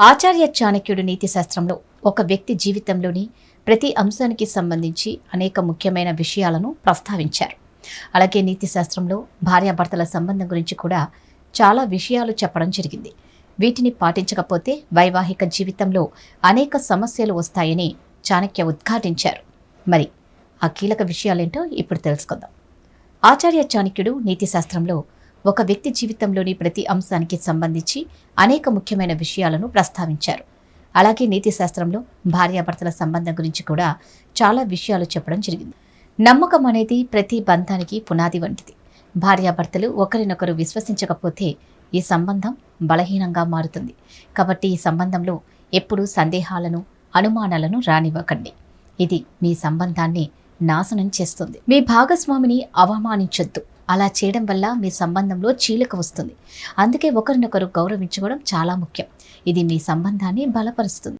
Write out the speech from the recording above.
ఆచార్య చాణక్యుడు నీతి శాస్త్రంలో ఒక వ్యక్తి జీవితంలోని ప్రతి అంశానికి సంబంధించి అనేక ముఖ్యమైన విషయాలను ప్రస్తావించారు. అలాగే నీతి శాస్త్రంలో భార్యాభర్తల సంబంధం గురించి కూడా చాలా విషయాలు చెప్పడం జరిగింది. వీటిని పాటించకపోతే వైవాహిక జీవితంలో అనేక సమస్యలు వస్తాయని చాణక్య ఉద్ఘాటించారు. మరి ఆ కీలక విషయాలేంటో ఇప్పుడు తెలుసుకుందాం. ఆచార్య చాణక్యుడు నీతి శాస్త్రంలో ఒక వ్యక్తి జీవితంలోని ప్రతి అంశానికి సంబంధించి అనేక ముఖ్యమైన విషయాలను ప్రస్తావించారు. అలాగే నీతి శాస్త్రంలో భార్యాభర్తల సంబంధం గురించి కూడా చాలా విషయాలు చెప్పడం జరిగింది. నమ్మకం అనేది ప్రతి బంధానికి పునాది వంటిది. భార్యాభర్తలు ఒకరినొకరు విశ్వసించకపోతే ఈ సంబంధం బలహీనంగా మారుతుంది. కాబట్టి ఈ సంబంధంలో ఎప్పుడూ సందేహాలను అనుమానాలను రానివ్వకండి. ఇది మీ సంబంధాన్ని నాశనం చేస్తుంది. మీ భాగస్వామిని అవమానించొద్దు. అలా చేయడం వల్ల మీ సంబంధంలో చీలిక వస్తుంది. అందుకే ఒకరినొకరు గౌరవించుకోవడం చాలా ముఖ్యం. ఇది మీ సంబంధాన్ని బలపరుస్తుంది.